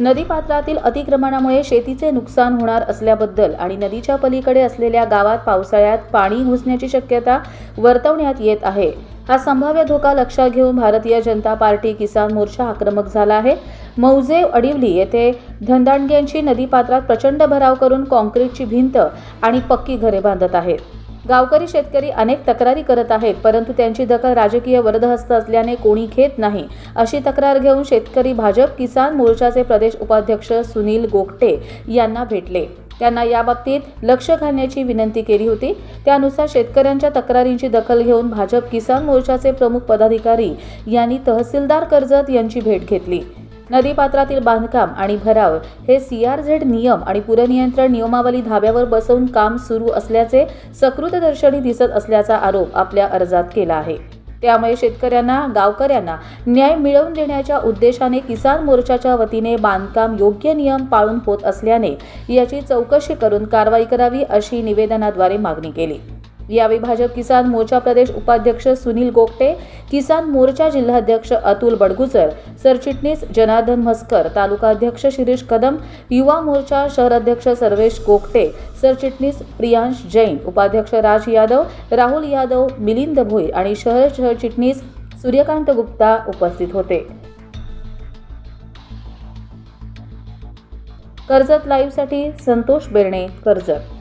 नदीपात्रातील अतिक्रमणामुळे शेतीचे नुकसान होणार असल्याबद्दल आणि नदीच्या पलीकडे असलेल्या गावात पावसाळ्यात पाणी घुसण्याची शक्यता वर्तवण्यात येत आहे. हा संभाव्य धोका लक्षात घेऊन भारतीय जनता पार्टी किसान मोर्चा आक्रमक झाला आहे. मौजे अडिवली येथे धनदांडग्यांची नदीपात्रात प्रचंड भराव करून कॉन्क्रीटची भिंत आणि पक्की घरे बांधत आहेत. गावकरी शेतकरी अनेक तक्रारी करत आहेत परंतु त्यांची दखल राजकीय वरदहस्त असल्याने कोणी घेत नाही. अशी तक्रार घेऊन शेतकरी भाजप किसान मोर्चाचे प्रदेश उपाध्यक्ष सुनील गोगटे यांना भेटले. त्यांना याबाबतीत लक्ष घालण्याची विनंती केली होती. त्यानुसार शेतकऱ्यांच्या तक्रारींची दखल घेऊन भाजप किसान मोर्चाचे प्रमुख पदाधिकारी यांनी तहसीलदार कर्जत यांची भेट घेतली. नदीपात्रातील बांधकाम आणि भराव हे सीआरझेड नियम आणि पुरनियंत्रण नियमावली धाब्यावर बसवून काम सुरू असल्याचे सकृतदर्शनी दिसत असल्याचा आरोप आपल्या अर्जात केला आहे. त्यामुळे शेतकऱ्यांना गावकऱ्यांना न्याय मिळवून देण्याच्या उद्देशाने किसान मोर्चाच्या वतीने बांधकाम योग्य नियम पाळून होत असल्याने याची चौकशी करून कारवाई करावी अशी निवेदनाद्वारे मागणी केली. यावेळी भाजप किसान मोर्चा प्रदेश उपाध्यक्ष सुनील गोगटे किसान मोर्चा जिल्हाध्यक्ष अतुल बडगुजर सरचिटणीस जनार्दन म्हस्कर तालुका अध्यक्ष शिरीष कदम युवा मोर्चा शहराध्यक्ष सर्वेश गोगटे सरचिटणीस प्रियांश जैन उपाध्यक्ष राज यादव राहुल यादव मिलिंद भोई आणि शहर सरचिटणीस सूर्यकांत गुप्ता उपस्थित होते. कर्जत लाईव्हसाठी संतोष बेर्णे कर्जत.